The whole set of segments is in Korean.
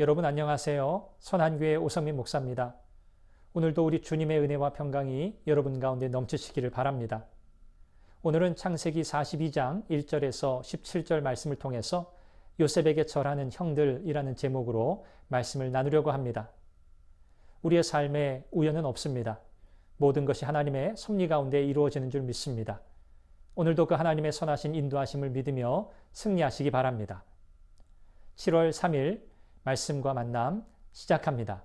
여러분 안녕하세요. 선한교회 오성민 목사입니다. 오늘도 우리 주님의 은혜와 평강이 여러분 가운데 넘치시기를 바랍니다. 오늘은 창세기 42장 1절에서 17절 말씀을 통해서 요셉에게 절하는 형들이라는 제목으로 말씀을 나누려고 합니다. 우리의 삶에 우연은 없습니다. 모든 것이 하나님의 섭리 가운데 이루어지는 줄 믿습니다. 오늘도 그 하나님의 선하신 인도하심을 믿으며 승리하시기 바랍니다. 7월 3일 말씀과 만남 시작합니다.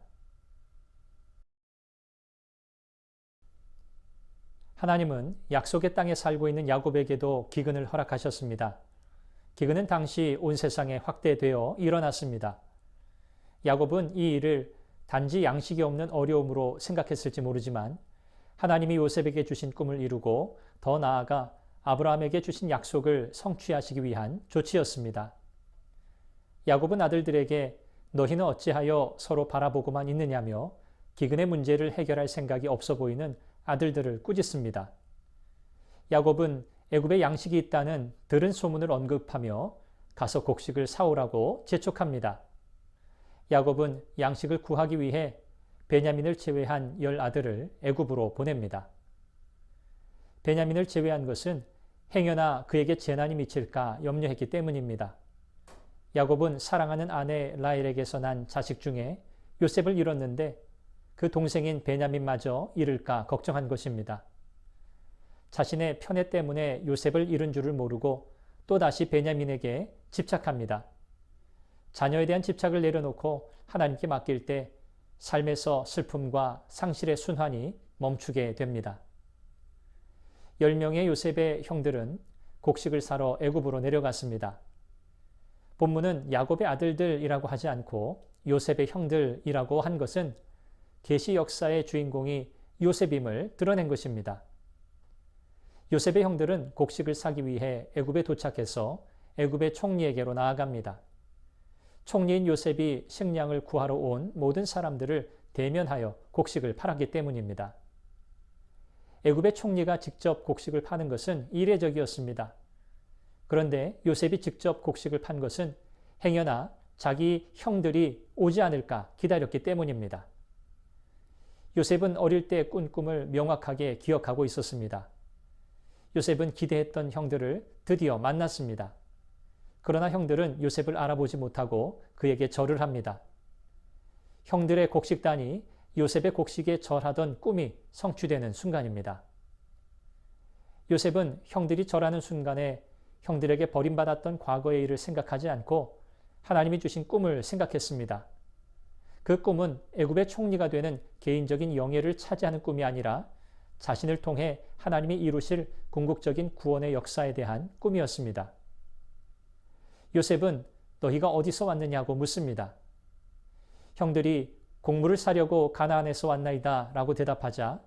하나님은 약속의 땅에 살고 있는 야곱에게도 기근을 허락하셨습니다. 기근은 당시 온 세상에 확대되어 일어났습니다. 야곱은 이 일을 단지 양식이 없는 어려움으로 생각했을지 모르지만 하나님이 요셉에게 주신 꿈을 이루고 더 나아가 아브라함에게 주신 약속을 성취하시기 위한 조치였습니다. 야곱은 아들들에게 너희는 어찌하여 서로 바라보고만 있느냐며 기근의 문제를 해결할 생각이 없어 보이는 아들들을 꾸짖습니다. 야곱은 애굽에 양식이 있다는 들은 소문을 언급하며 가서 곡식을 사오라고 재촉합니다. 야곱은 양식을 구하기 위해 베냐민을 제외한 열 아들을 애굽으로 보냅니다. 베냐민을 제외한 것은 행여나 그에게 재난이 미칠까 염려했기 때문입니다. 야곱은 사랑하는 아내 라헬에게서 난 자식 중에 요셉을 잃었는데 그 동생인 베냐민마저 잃을까 걱정한 것입니다. 자신의 편애 때문에 요셉을 잃은 줄을 모르고 또다시 베냐민에게 집착합니다. 자녀에 대한 집착을 내려놓고 하나님께 맡길 때 삶에서 슬픔과 상실의 순환이 멈추게 됩니다. 10명의 요셉의 형들은 곡식을 사러 애굽으로 내려갔습니다. 본문은 야곱의 아들들이라고 하지 않고 요셉의 형들이라고 한 것은 계시 역사의 주인공이 요셉임을 드러낸 것입니다. 요셉의 형들은 곡식을 사기 위해 애굽에 도착해서 애굽의 총리에게로 나아갑니다. 총리인 요셉이 식량을 구하러 온 모든 사람들을 대면하여 곡식을 팔았기 때문입니다. 애굽의 총리가 직접 곡식을 파는 것은 이례적이었습니다. 그런데 요셉이 직접 곡식을 판 것은 행여나 자기 형들이 오지 않을까 기다렸기 때문입니다. 요셉은 어릴 때 꾼 꿈을 명확하게 기억하고 있었습니다. 요셉은 기대했던 형들을 드디어 만났습니다. 그러나 형들은 요셉을 알아보지 못하고 그에게 절을 합니다. 형들의 곡식단이 요셉의 곡식에 절하던 꿈이 성취되는 순간입니다. 요셉은 형들이 절하는 순간에 형들에게 버림받았던 과거의 일을 생각하지 않고 하나님이 주신 꿈을 생각했습니다. 그 꿈은 애굽의 총리가 되는 개인적인 영예를 차지하는 꿈이 아니라 자신을 통해 하나님이 이루실 궁극적인 구원의 역사에 대한 꿈이었습니다. 요셉은 너희가 어디서 왔느냐고 묻습니다. 형들이 곡물을 사려고 가나안에서 왔나이다 라고 대답하자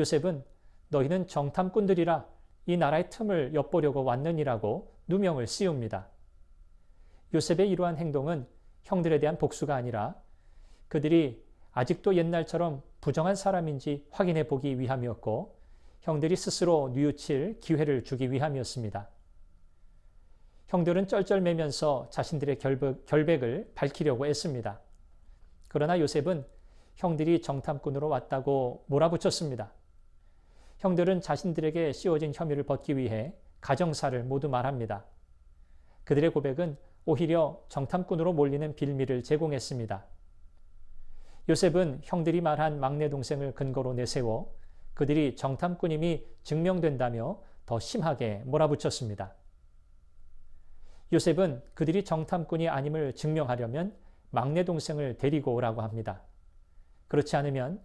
요셉은 너희는 정탐꾼들이라 이 나라의 틈을 엿보려고 왔느니라고 누명을 씌웁니다. 요셉의 이러한 행동은 형들에 대한 복수가 아니라 그들이 아직도 옛날처럼 부정한 사람인지 확인해 보기 위함이었고 형들이 스스로 뉘우칠 기회를 주기 위함이었습니다. 형들은 쩔쩔매면서 자신들의 결백, 을 밝히려고 애씁니다. 그러나 요셉은 형들이 정탐꾼으로 왔다고 몰아붙였습니다. 형들은 자신들에게 씌워진 혐의를 벗기 위해 가정사를 모두 말합니다. 그들의 고백은 오히려 정탐꾼으로 몰리는 빌미를 제공했습니다. 요셉은 형들이 말한 막내 동생을 근거로 내세워 그들이 정탐꾼임이 증명된다며 더 심하게 몰아붙였습니다. 요셉은 그들이 정탐꾼이 아님을 증명하려면 막내 동생을 데리고 오라고 합니다. 그렇지 않으면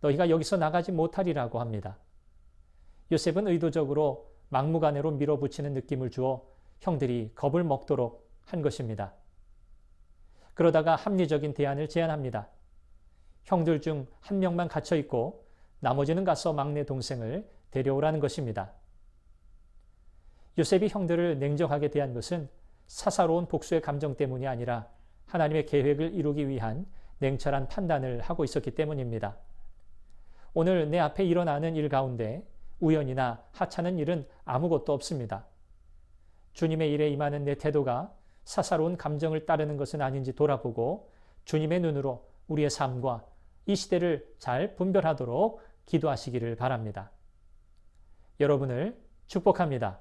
너희가 여기서 나가지 못하리라고 합니다. 요셉은 의도적으로 막무가내로 밀어붙이는 느낌을 주어 형들이 겁을 먹도록 한 것입니다. 그러다가 합리적인 대안을 제안합니다. 형들 중 한 명만 갇혀 있고 나머지는 가서 막내 동생을 데려오라는 것입니다. 요셉이 형들을 냉정하게 대한 것은 사사로운 복수의 감정 때문이 아니라 하나님의 계획을 이루기 위한 냉철한 판단을 하고 있었기 때문입니다. 오늘 내 앞에 일어나는 일 가운데 우연이나 하찮은 일은 아무것도 없습니다. 주님의 일에 임하는 내 태도가 사사로운 감정을 따르는 것은 아닌지 돌아보고 주님의 눈으로 우리의 삶과 이 시대를 잘 분별하도록 기도하시기를 바랍니다. 여러분을 축복합니다.